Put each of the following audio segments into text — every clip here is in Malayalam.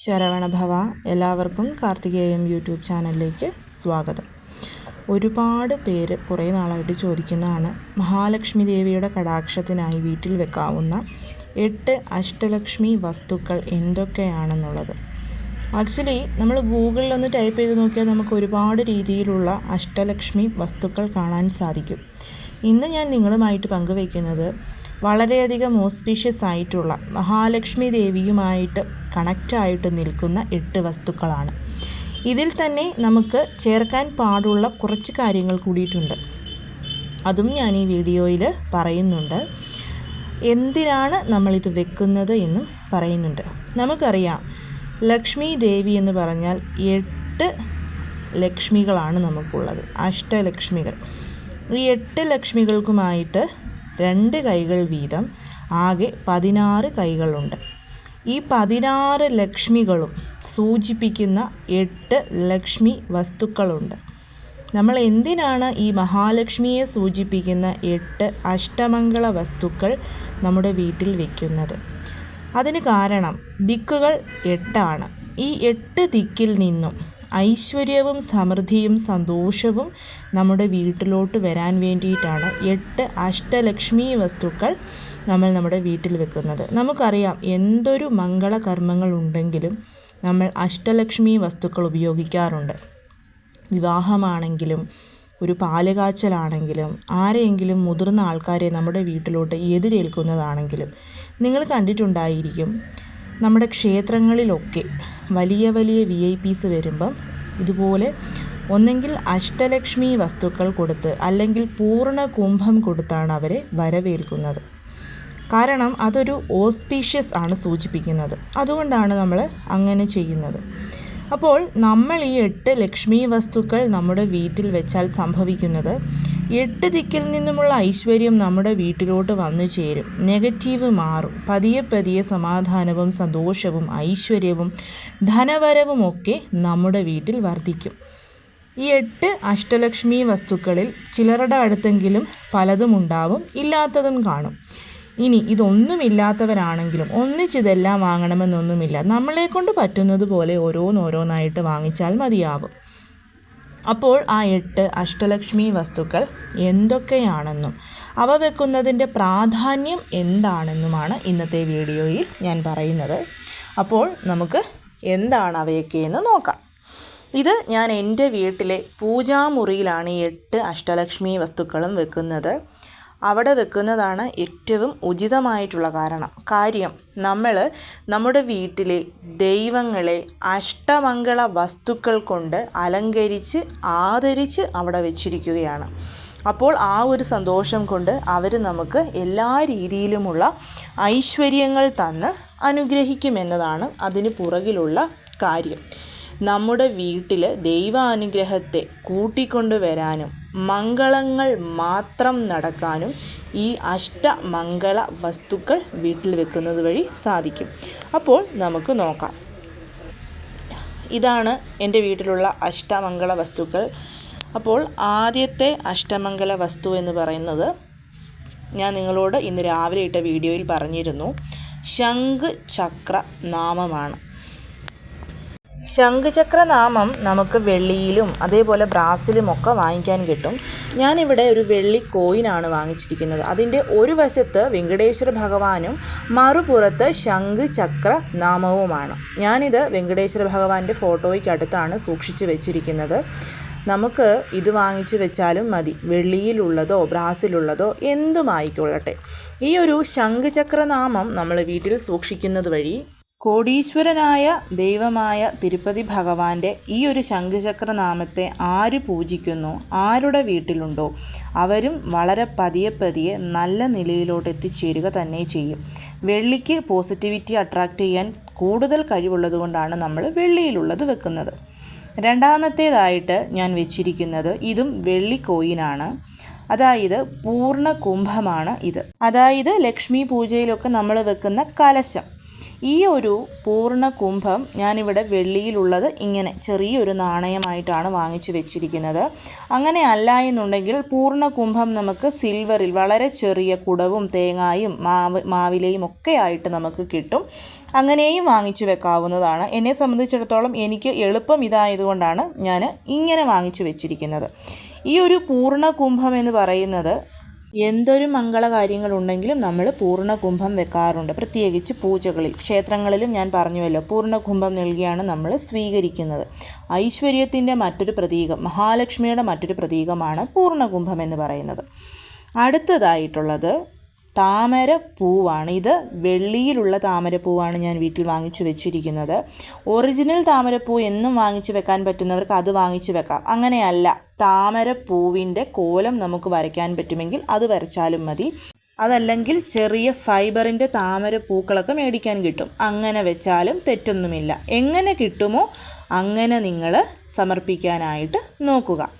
ശരവണഭവ എല്ലാവർക്കും കാർത്തികേയം യൂട്യൂബ് ചാനലിലേക്ക് സ്വാഗതം. ഒരുപാട് പേര് കുറേ നാളായിട്ട് ചോദിക്കുന്നതാണ് മഹാലക്ഷ്മി ദേവിയുടെ കടാക്ഷത്തിനായി വീട്ടിൽ വെക്കാവുന്ന എട്ട് അഷ്ടലക്ഷ്മി വസ്തുക്കൾ എന്തൊക്കെയാണെന്നുള്ളത്. ആക്ച്വലി നമ്മൾ ഗൂഗിളിൽ ഒന്ന് ടൈപ്പ് ചെയ്ത് നോക്കിയാൽ നമുക്ക് ഒരുപാട് രീതിയിലുള്ള അഷ്ടലക്ഷ്മി വസ്തുക്കൾ കാണാൻ സാധിക്കും. ഇന്ന് ഞാൻ നിങ്ങളുമായിട്ട് പങ്കുവയ്ക്കുന്നത് വളരെയധികം ഓസ്പീഷ്യസ് ആയിട്ടുള്ള മഹാലക്ഷ്മി ദേവിയുമായിട്ട് കണക്റ്റായിട്ട് നിൽക്കുന്ന എട്ട് വസ്തുക്കളാണ്. ഇതിൽ തന്നെ നമുക്ക് ചേർക്കാൻ പാടുള്ള കുറച്ച് കാര്യങ്ങൾ കൂടിയിട്ടുണ്ട്. അതും ഞാൻ ഈ വീഡിയോയിൽ പറയുന്നുണ്ട്. എന്തിനാണ് നമ്മളിത് വെക്കുന്നത് എന്നും പറയുന്നുണ്ട്. നമുക്കറിയാം ലക്ഷ്മി ദേവി എന്ന് പറഞ്ഞാൽ എട്ട് ലക്ഷ്മികളാണ് നമുക്കുള്ളത്. അഷ്ടലക്ഷ്മികൾ. ഈ എട്ട് ലക്ഷ്മികൾക്കുമായിട്ട് രണ്ട് കൈകൾ വീതം ആകെ പതിനാറ് കൈകളുണ്ട്. ഈ പതിനാറ് ലക്ഷ്മികളും സൂചിപ്പിക്കുന്ന എട്ട് ലക്ഷ്മി വസ്തുക്കളുണ്ട്. നമ്മൾ എന്തിനാണ് ഈ മഹാലക്ഷ്മിയെ സൂചിപ്പിക്കുന്ന എട്ട് അഷ്ടമംഗള വസ്തുക്കൾ നമ്മുടെ വീട്ടിൽ വയ്ക്കുന്നത് അതിന് കാരണം ദിക്കുകൾ എട്ടാണ്. ഈ എട്ട് ദിക്കിൽ നിന്നും ഐശ്വര്യവും സമൃദ്ധിയും സന്തോഷവും നമ്മുടെ വീട്ടിലോട്ട് വരാൻ വേണ്ടിയിട്ടാണ് എട്ട് അഷ്ടലക്ഷ്മി വസ്തുക്കൾ നമ്മൾ നമ്മുടെ വീട്ടിൽ വെക്കുന്നത്. നമുക്കറിയാം എന്തൊരു മംഗളകർമ്മങ്ങൾ ഉണ്ടെങ്കിലും നമ്മൾ അഷ്ടലക്ഷ്മി വസ്തുക്കൾ ഉപയോഗിക്കാറുണ്ട്. വിവാഹമാണെങ്കിലും ഒരു പാലുകാച്ചലാണെങ്കിലും ആരെയെങ്കിലും മുതിർന്ന ആൾക്കാരെ നമ്മുടെ വീട്ടിലോട്ട് എതിരേൽക്കുന്നതാണെങ്കിലും നിങ്ങൾ കണ്ടിട്ടുണ്ടായിരിക്കും നമ്മുടെ ക്ഷേത്രങ്ങളിലൊക്കെ വലിയ വലിയ വി ഐ പീസ് വരുമ്പം ഇതുപോലെ ഒന്നെങ്കിൽ അഷ്ടലക്ഷ്മി വസ്തുക്കൾ കൊടുത്ത് അല്ലെങ്കിൽ പൂർണ കുംഭം കൊടുത്താണ് അവരെ വരവേൽക്കുന്നത്. കാരണം അതൊരു ഓസ്പീഷ്യസ് ആണ് സൂചിപ്പിക്കുന്നത്. അതുകൊണ്ടാണ് നമ്മൾ അങ്ങനെ ചെയ്യുന്നത്. അപ്പോൾ നമ്മൾ ഈ എട്ട് ലക്ഷ്മി വസ്തുക്കൾ നമ്മുടെ വീട്ടിൽ വെച്ചാൽ സംഭവിക്കുന്നത് എട്ട് ദിക്കിൽ നിന്നുമുള്ള ഐശ്വര്യം നമ്മുടെ വീട്ടിലോട്ട് വന്നു ചേരും. നെഗറ്റീവ് മാറും. പതിയെ പതിയെ സമാധാനവും സന്തോഷവും ഐശ്വര്യവും ധനവരവും ഒക്കെ നമ്മുടെ വീട്ടിൽ വർദ്ധിക്കും. ഈ എട്ട് അഷ്ടലക്ഷ്മി വസ്തുക്കളിൽ ചിലരുടെ അടുത്തെങ്കിലും പലതും ഉണ്ടാവും ഇല്ലാത്തതും കാണും. ഇനി ഇതൊന്നുമില്ലാത്തവരാണെങ്കിലും ഒന്നിച്ചിതെല്ലാം വാങ്ങണമെന്നൊന്നുമില്ല. നമ്മളെ കൊണ്ട് പറ്റുന്നത് പോലെ ഓരോന്നോരോന്നായിട്ട് വാങ്ങിച്ചാൽ മതിയാവും. അപ്പോൾ ആ എട്ട് അഷ്ടലക്ഷ്മി വസ്തുക്കൾ എന്തൊക്കെയാണെന്നും അവ വെക്കുന്നതിന്റെ പ്രാധാന്യം എന്താണെന്നുമാണ് ഇന്നത്തെ വീഡിയോയിൽ ഞാൻ പറയുന്നത്. അപ്പോൾ നമുക്ക് എന്താണ് അവയൊക്കെ എന്ന് നോക്കാം. ഇത് ഞാൻ എന്റെ വീട്ടിലെ പൂജാമുറിയിലാണ് ഈ എട്ട് അഷ്ടലക്ഷ്മി വസ്തുക്കളും വെക്കുന്നത്. അവിടെ വെക്കുന്നതാണ് ഏറ്റവും ഉചിതമായിട്ടുള്ള കാരണം. കാര്യം നമ്മൾ നമ്മുടെ വീട്ടിലെ ദൈവങ്ങളെ അഷ്ടമംഗള വസ്തുക്കൾ കൊണ്ട് അലങ്കരിച്ച് ആദരിച്ച് അവിടെ വെച്ചിരിക്കുകയാണ്. അപ്പോൾ ആ ഒരു സന്തോഷം കൊണ്ട് അവർ നമുക്ക് എല്ലാ രീതിയിലുമുള്ള ഐശ്വര്യങ്ങൾ തന്ന് അനുഗ്രഹിക്കുമെന്നതാണ് അതിന് പുറകിലുള്ള കാര്യം. നമ്മുടെ വീട്ടിൽ ദൈവാനുഗ്രഹത്തെ കൂട്ടിക്കൊണ്ടുവരാനും മംഗളങ്ങൾ മാത്രം നടക്കാനും ഈ അഷ്ടമംഗള വസ്തുക്കൾ വീട്ടിൽ വെക്കുന്നത് വഴി സാധിക്കും. അപ്പോൾ നമുക്ക് നോക്കാം. ഇതാണ് എന്റെ വീട്ടിലുള്ള അഷ്ടമംഗള വസ്തുക്കൾ. അപ്പോൾ ആദ്യത്തെ അഷ്ടമംഗല വസ്തു എന്ന് പറയുന്നത് ഞാൻ നിങ്ങളോട് ഇന്ന് രാവിലെ ഇട്ട വീഡിയോയിൽ പറഞ്ഞിരുന്നു. ശംഖ് ചക്ര നാമമാണ് ശംഖുചക്രനാമം നമുക്ക് വെള്ളിയിലും അതേപോലെ ബ്രാസിലും ഒക്കെ വാങ്ങിക്കാൻ കിട്ടും. ഞാനിവിടെ ഒരു വെള്ളി കോയിനാണ് വാങ്ങിച്ചിരിക്കുന്നത്. അതിന്റെ ഒരു വശത്ത് വെങ്കടേശ്വര ഭഗവാനും മറുപുറത്ത് ശംഖുചക്ര നാമവുമാണ് ഞാനിത് വെങ്കടേശ്വര ഭഗവാന്റെ ഫോട്ടോയ്ക്ക് അടുത്താണ് സൂക്ഷിച്ചു വെച്ചിരിക്കുന്നത്. നമുക്ക് ഇത് വാങ്ങിച്ചു വെച്ചാലും മതി. വെള്ളിയിലുള്ളതോ ബ്രാസിലുള്ളതോ എന്തുമായിക്കൊള്ളട്ടെ. ഈ ഒരു ശംഖുചക്രനാമം നമ്മൾ വീട്ടിൽ സൂക്ഷിക്കുന്നത് വഴി കോടീശ്വരനായ ദൈവമായ തിരുപ്പതി ഭഗവാന്റെ ഈ ഒരു ശംഖുചക്രനാമത്തെ ആര് പൂജിക്കുന്നു? ആരുടെ വീട്ടിലുണ്ടോ? അവരും വളരെ പതിയെ പതിയെ നല്ല നിലയിലോട്ട് എത്തിച്ചേരുക തന്നെ ചെയ്യും. വെള്ളിക്ക് പോസിറ്റിവിറ്റി അട്രാക്റ്റ് ചെയ്യാൻ കൂടുതൽ കഴിവുള്ളതുകൊണ്ടാണ് നമ്മൾ വെള്ളിയിലുള്ളത് വെക്കുന്നത്. രണ്ടാമത്തേതായിട്ട് ഞാൻ വെച്ചിരിക്കുന്നത് ഇതും വെള്ളി കോയിനാണ്. അതായത് പൂർണ കുംഭമാണ് ഇത്. അതായത് ലക്ഷ്മി പൂജയിലൊക്കെ നമ്മൾ വെക്കുന്ന കലശം. ഈ ഒരു പൂർണ കുംഭം ഞാനിവിടെ വെള്ളിയിലുള്ളത് ഇങ്ങനെ ചെറിയൊരു നാണയമായിട്ടാണ് വാങ്ങിച്ചു വെച്ചിരിക്കുന്നത്. അങ്ങനെ അല്ല എന്നുണ്ടെങ്കിൽ പൂർണ കുംഭം നമുക്ക് സിൽവറിൽ വളരെ ചെറിയ കുടവും തേങ്ങായും മാവ് മാവിലയും ഒക്കെ ആയിട്ട് നമുക്ക് കിട്ടും. അങ്ങനെയും വാങ്ങിച്ചു വെക്കാവുന്നതാണ്. എന്നെ സംബന്ധിച്ചിടത്തോളം എനിക്ക് എളുപ്പം ഇതായതുകൊണ്ടാണ് ഞാൻ ഇങ്ങനെ വാങ്ങിച്ചു വെച്ചിരിക്കുന്നത്. ഈ ഒരു പൂർണ കുംഭം എന്ന് പറയുന്നത് എന്തൊരു മംഗള മംഗളകാര്യങ്ങളുണ്ടെങ്കിലും നമ്മൾ പൂർണ കുംഭം വെക്കാറുണ്ട്. പ്രത്യേകിച്ച് പൂജകളിൽ ക്ഷേത്രങ്ങളിലും ഞാൻ പറഞ്ഞുവല്ലോ പൂർണ കുംഭം നൽകിയാണ് നമ്മൾ സ്വീകരിക്കുന്നത്. ഐശ്വര്യത്തിന്റെ മറ്റൊരു പ്രതീകം മഹാലക്ഷ്മിയുടെ മറ്റൊരു പ്രതീകമാണ് പൂർണ കുംഭം എന്ന് പറയുന്നത്. അടുത്തതായിട്ടുള്ളത് താമര പൂവാണ് ഇത് വെള്ളിയിലുള്ള താമരപ്പൂവാണ് ഞാൻ വീട്ടിൽ വാങ്ങിച്ചു വെച്ചിരിക്കുന്നത്. ഒറിജിനൽ താമരപ്പൂ എന്നും വാങ്ങിച്ചു വെക്കാൻ പറ്റുന്നവർക്ക് അത് വാങ്ങിച്ചു വെക്കാം. അങ്ങനെയല്ല താമരപ്പൂവിന്റെ കോലം നമുക്ക് വരയ്ക്കാൻ പറ്റുമെങ്കിൽ അത് വരച്ചാലും മതി. അതല്ലെങ്കിൽ ചെറിയ ഫൈബറിന്റെ താമര പൂക്കളൊക്കെ മേടിക്കാൻ കിട്ടും. അങ്ങനെ വെച്ചാലും തെറ്റൊന്നുമില്ല. എങ്ങനെ കിട്ടുമോ അങ്ങനെ നിങ്ങൾ സമർപ്പിക്കാനായിട്ട് നോക്കുക.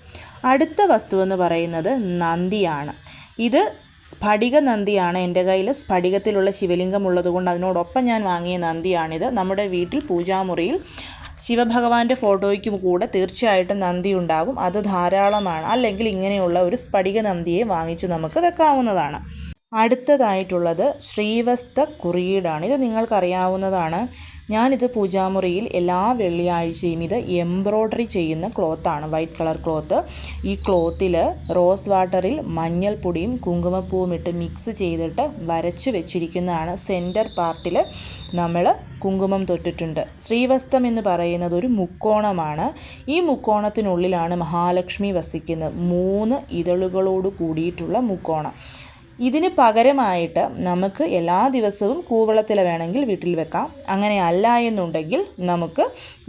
അടുത്ത വസ്തു എന്ന് പറയുന്നത് നന്ദിയാണ്. ഇത് സ്ഫടിക നന്ദിയാണ് എന്റെ കയ്യിൽ. സ്ഫടികത്തിലുള്ള ശിവലിംഗം ഉള്ളതുകൊണ്ട് അതിനോടൊപ്പം ഞാൻ വാങ്ങിയ നന്ദിയാണിത്. നമ്മുടെ വീട്ടിൽ പൂജാമുറിയിൽ ശിവഭഗവാന്റെ ഫോട്ടോയ്ക്കും കൂടെ തീർച്ചയായിട്ടും നന്ദി ഉണ്ടാകും അത് ധാരാളമാണ്. അല്ലെങ്കിൽ ഇങ്ങനെയുള്ള ഒരു സ്ഫടിക നന്ദിയെ വാങ്ങിച്ച് നമുക്ക് വെക്കാവുന്നതാണ്. അടുത്തതായിട്ടുള്ളത് ശ്രീവസ്ത കുറിയീടാണ്. ഇത് നിങ്ങൾക്കറിയാവുന്നതാണ്. ഞാനിത് പൂജാമുറിയിൽ എല്ലാ വെള്ളിയാഴ്ചയും ഇത് എംബ്രോയ്ഡറി ചെയ്യുന്ന ക്ലോത്താണ്. White colour cloth. ഈ ക്ലോത്തിൽ റോസ് വാട്ടറിൽ മഞ്ഞൾപ്പൊടിയും കുങ്കുമപ്പൂവും ഇട്ട് മിക്സ് ചെയ്തിട്ട് വരച്ചു വെച്ചിരിക്കുന്നതാണ്. സെന്റർ പാർട്ടിൽ നമ്മൾ കുങ്കുമം തൊട്ടിട്ടുണ്ട്. ശ്രീവസ്തം എന്ന് പറയുന്നത് ഒരു മുക്കോണമാണ്. ഈ മുക്കോണത്തിനുള്ളിലാണ് മഹാലക്ഷ്മി വസിക്കുന്നത്. മൂന്ന് ഇതളുകളോട് കൂടിയിട്ടുള്ള മുക്കോണം. ഇതിന് പകരമായിട്ട് നമുക്ക് എല്ലാ ദിവസവും കൂവളത്തില വേണമെങ്കിൽ വീട്ടിൽ വെക്കാം. അങ്ങനെ അല്ല എന്നുണ്ടെങ്കിൽ നമുക്ക്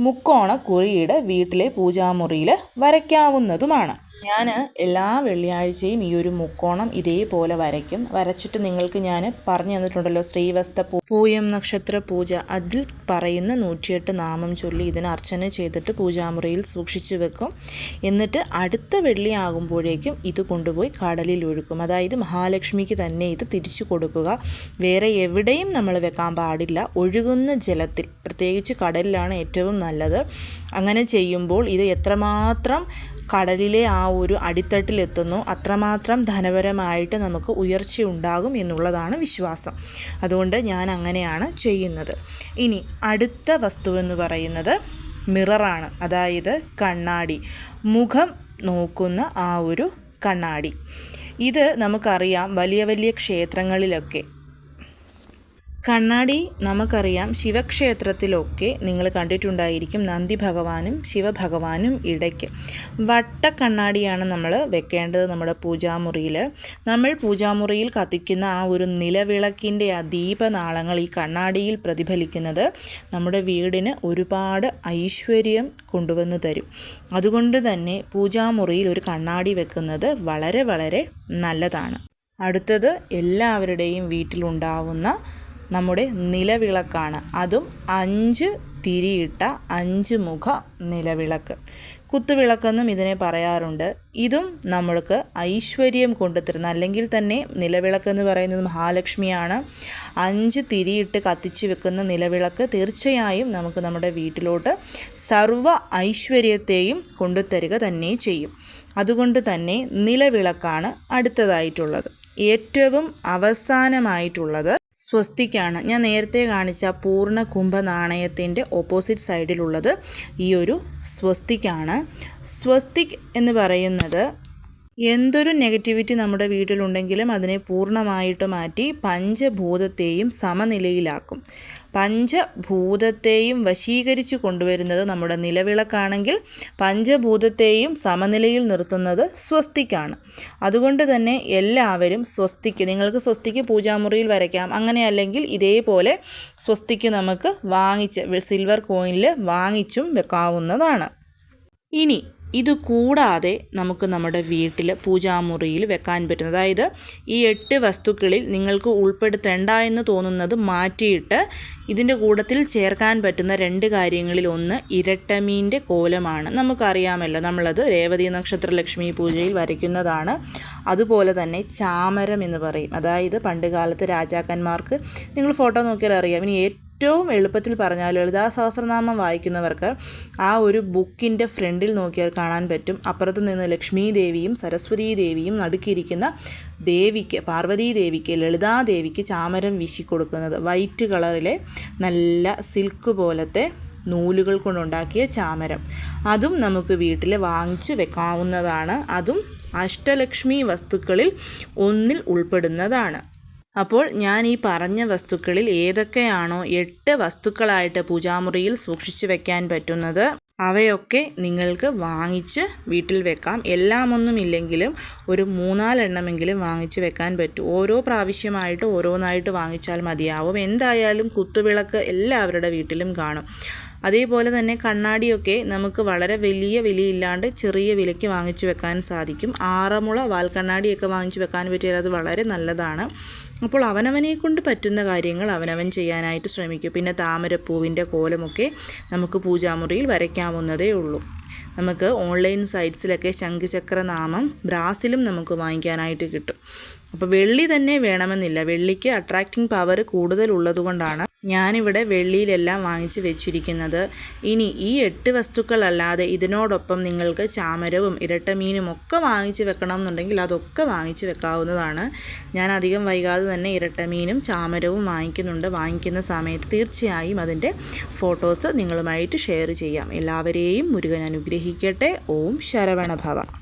മുക്കോണ കുറിയുടെ വീട്ടിലെ പൂജാമുറിയിൽ വരയ്ക്കാവുന്നതുമാണ്. ഞാൻ എല്ലാ വെള്ളിയാഴ്ചയും ഈ ഒരു മുക്കോണം ഇതേപോലെ വരയ്ക്കും. വരച്ചിട്ട് നിങ്ങൾക്ക് ഞാൻ പറഞ്ഞു തന്നിട്ടുണ്ടല്ലോ ശ്രീവസ്ത പൂയം നക്ഷത്ര പൂജ. അതിൽ പറയുന്ന നൂറ്റിയെട്ട് നാമം ചൊല്ലി ഇതിന് അർച്ചന ചെയ്തിട്ട് പൂജാമുറിയിൽ സൂക്ഷിച്ചു വെക്കും. എന്നിട്ട് അടുത്ത വെള്ളി ആകുമ്പോഴേക്കും ഇത് കൊണ്ടുപോയി കടലിൽ ഒഴുക്കും. അതായത് മഹാലക്ഷ്മിക്ക് തന്നെ ഇത് തിരിച്ചു കൊടുക്കുക. വേറെ എവിടെയും നമ്മൾ വെക്കാൻ പാടില്ല. ഒഴുകുന്ന ജലത്തിൽ പ്രത്യേകിച്ച് കടലിലാണ് ഏറ്റവും നല്ലത്. അങ്ങനെ ചെയ്യുമ്പോൾ ഇത് എത്രമാത്രം കടലിലെ ആ ഒരു അടിത്തട്ടിലെത്തുന്നു. അത്രമാത്രം ധനപരമായിട്ട് നമുക്ക് ഉയർച്ചയുണ്ടാകും എന്നുള്ളതാണ് വിശ്വാസം. അതുകൊണ്ട് ഞാൻ അങ്ങനെയാണ് ചെയ്യുന്നത്. ഇനി അടുത്ത വസ്തുവെന്ന് പറയുന്നത് മിററാണ് അതായത് കണ്ണാടി. മുഖം നോക്കുന്ന ആ ഒരു കണ്ണാടി. ഇത് നമുക്കറിയാം വലിയ വലിയ ക്ഷേത്രങ്ങളിലൊക്കെ കണ്ണാടി നമുക്കറിയാം ശിവക്ഷേത്രത്തിലൊക്കെ നിങ്ങൾ കണ്ടിട്ടുണ്ടായിരിക്കും നന്ദി ഭഗവാനും ശിവഭഗവാനും ഇടയ്ക്ക്. വട്ട കണ്ണാടിയാണ് നമ്മൾ വെക്കേണ്ടത് നമ്മുടെ പൂജാമുറിയിൽ. നമ്മൾ പൂജാമുറിയിൽ കത്തിക്കുന്ന ആ ഒരു നിലവിളക്കിന്റെ ആ ദീപനാളങ്ങൾ ഈ കണ്ണാടിയിൽ പ്രതിഫലിക്കുന്നത് നമ്മുടെ വീടിന് ഒരുപാട് ഐശ്വര്യം കൊണ്ടുവന്ന് തരും. അതുകൊണ്ട് തന്നെ പൂജാമുറിയിൽ ഒരു കണ്ണാടി വെക്കുന്നത് വളരെ വളരെ നല്ലതാണ്. അടുത്തത് എല്ലാവരുടെയും വീട്ടിലുണ്ടാവുന്ന നമ്മുടെ നിലവിളക്കാണ്. അതും അഞ്ച് തിരിയിട്ട അഞ്ച് മുഖ നിലവിളക്ക്. കുത്തുവിളക്കെന്നും ഇതിനെ പറയാറുണ്ട്. ഇതും നമ്മൾക്ക് ഐശ്വര്യം കൊണ്ടുതരുന്ന. അല്ലെങ്കിൽ തന്നെ നിലവിളക്കെന്ന് പറയുന്നത് മഹാലക്ഷ്മിയാണ്. അഞ്ച് തിരിയിട്ട് കത്തിച്ചു വെക്കുന്ന നിലവിളക്ക് തീർച്ചയായും നമുക്ക് നമ്മുടെ വീട്ടിലോട്ട് സർവ ഐശ്വര്യത്തെയും കൊണ്ടുതരിക തന്നെ ചെയ്യും. അതുകൊണ്ട് തന്നെ നിലവിളക്കാണ് അടുത്തതായിട്ടുള്ളത്. ഏറ്റവും അവസാനമായിട്ടുള്ളത് സ്വസ്തിക്കാണ്. ഞാൻ നേരത്തെ കാണിച്ച പൂർണ കുംഭ നാണയത്തിന്റെ ഓപ്പോസിറ്റ് സൈഡിലുള്ളത് ഈ ഒരു സ്വസ്തിക്കാണ്. സ്വസ്തിക് എന്ന് പറയുന്നത് എന്തൊരു നെഗറ്റിവിറ്റി നമ്മുടെ വീട്ടിലുണ്ടെങ്കിലും അതിനെ പൂർണമായിട്ട് മാറ്റി പഞ്ചഭൂതത്തെയും സമനിലയിലാക്കും. പഞ്ചഭൂതത്തെയും വശീകരിച്ചു കൊണ്ടുവരുന്നത് നമ്മുടെ നിലവിളക്കാണെങ്കിൽ പഞ്ചഭൂതത്തെയും സമനിലയിൽ നിർത്തുന്നത് സ്വസ്തിക്കാണ്. അതുകൊണ്ട് തന്നെ എല്ലാവരും സ്വസ്തിക്ക് നിങ്ങൾക്ക് സ്വസ്തിക്ക് പൂജാമുറിയിൽ വരയ്ക്കാം. അങ്ങനെ അല്ലെങ്കിൽ ഇതേപോലെ സ്വസ്തിക്ക് നമുക്ക് വാങ്ങിച്ച് സിൽവർ കോയിനിൽ വാങ്ങിച്ചും വെക്കാവുന്നതാണ്. ഇനി ഇത് കൂടാതെ നമുക്ക് നമ്മുടെ വീട്ടിൽ പൂജാമുറിയിൽ വെക്കാൻ പറ്റുന്നത്. അതായത് ഈ എട്ട് വസ്തുക്കളിൽ നിങ്ങൾക്ക് ഉൾപ്പെടുത്തേണ്ട എന്ന് തോന്നുന്നത് മാറ്റിയിട്ട് ഇതിന്റെ കൂട്ടത്തിൽ ചേർക്കാൻ പറ്റുന്ന രണ്ട് കാര്യങ്ങളിൽ ഒന്ന് ഇരട്ടമീന്റെ കോലമാണ്. നമുക്കറിയാമല്ലോ നമ്മളത് രേവതി നക്ഷത്ര ലക്ഷ്മി പൂജയിൽ വരയ്ക്കുന്നതാണ്. അതുപോലെ തന്നെ ചാമരം എന്ന് പറയും. അതായത് പണ്ട് കാലത്ത് രാജാക്കന്മാർക്ക് നിങ്ങൾ ഫോട്ടോ നോക്കിയാൽ അറിയാം ഇനി ഏറ്റവും എളുപ്പത്തിൽ പറഞ്ഞാൽ ലളിതാ സഹസ്രനാമം വായിക്കുന്നവർക്ക് ആ ഒരു ബുക്കിന്റെ ഫ്രണ്ടിൽ നോക്കിയാൽ കാണാൻ പറ്റും. അപ്പുറത്ത് നിന്ന് ലക്ഷ്മി ദേവിയും സരസ്വതി ദേവിയും നടുക്കിയിരിക്കുന്ന ദേവിക്ക് പാർവതീ ദേവിക്ക് ലളിതാദേവിക്ക് ചാമരം വീശി കൊടുക്കുന്നത് വൈറ്റ് കളറിലെ നല്ല സിൽക്ക് പോലത്തെ നൂലുകൾ കൊണ്ടുണ്ടാക്കിയ ചാമരം. അതും നമുക്ക് വീട്ടിൽ വാങ്ങിച്ച് വെക്കാവുന്നതാണ്. അതും അഷ്ടലക്ഷ്മി വസ്തുക്കളിൽ ഒന്നിൽ ഉൾപ്പെടുന്നതാണ്. അപ്പോൾ ഞാൻ ഈ പറഞ്ഞ വസ്തുക്കളിൽ ഏതൊക്കെയാണോ എട്ട് വസ്തുക്കളായിട്ട് പൂജാമുറിയിൽ സൂക്ഷിച്ചു വെക്കാൻ പറ്റുന്നത് അവയൊക്കെ നിങ്ങൾക്ക് വാങ്ങിച്ച് വീട്ടിൽ വെക്കാം. എല്ലാമൊന്നും ഇല്ലെങ്കിലും ഒരു മൂന്നാലെണ്ണമെങ്കിലും വാങ്ങിച്ച് വെക്കാൻ പറ്റും. ഓരോ പ്രാവശ്യമായിട്ട് ഓരോന്നായിട്ട് വാങ്ങിച്ചാൽ മതിയാവും. എന്തായാലും കുത്തുവിളക്ക് എല്ലാവരുടെ വീട്ടിലും കാണും. അതേപോലെ തന്നെ കണ്ണാടിയൊക്കെ നമുക്ക് വളരെ വലിയ വിലയില്ലാണ്ട് ചെറിയ വിലയ്ക്ക് വാങ്ങിച്ചു വെക്കാൻ സാധിക്കും. ആറന്മുള വാൽക്കണ്ണാടിയൊക്കെ വാങ്ങിച്ചു വെക്കാൻ പറ്റിയാൽ അത് വളരെ നല്ലതാണ്. അപ്പോൾ അവനവനെ കൊണ്ട് പറ്റുന്ന കാര്യങ്ങൾ അവനവൻ ചെയ്യാനായിട്ട് ശ്രമിക്കും. പിന്നെ താമരപ്പൂവിന്റെ കോലമൊക്കെ നമുക്ക് പൂജാമുറിയിൽ വരയ്ക്കാവുന്നതേ ഉള്ളൂ. നമുക്ക് ഓൺലൈൻ സൈറ്റ്സിലൊക്കെ ശംഖുചക്ര നാമം ബ്രാസിലും നമുക്ക് വാങ്ങിക്കാനായിട്ട് കിട്ടും. അപ്പോൾ വെള്ളി തന്നെ വേണമെന്നില്ല. വെള്ളിക്ക് അട്രാക്റ്റിംഗ് പവർ കൂടുതൽ ഉള്ളതുകൊണ്ടാണ് ഞാനിവിടെ വെള്ളിയിലെല്ലാം വാങ്ങിച്ച് വെച്ചിരിക്കുന്നത്. ഇനി ഈ എട്ട് വസ്തുക്കളല്ലാതെ ഇതിനോടൊപ്പം നിങ്ങൾക്ക് ചാമരവും ഇരട്ടമീനും ഒക്കെ വാങ്ങിച്ച് വെക്കണം എന്നുണ്ടെങ്കിൽ അതൊക്കെ വാങ്ങിച്ച് വെക്കാവുന്നതാണ്. ഞാൻ അധികം വൈകാതെ തന്നെ ഇരട്ടമീനും ചാമരവും വാങ്ങിക്കുന്നുണ്ട്. വാങ്ങിക്കുന്ന സമയത്ത് തീർച്ചയായും അതിന്റെ ഫോട്ടോസ് നിങ്ങളുമായിട്ട് ഷെയർ ചെയ്യാം. എല്ലാവരെയും മുരുകൻ അനുഗ്രഹിക്കട്ടെ. ഓം ശരവണഭവ.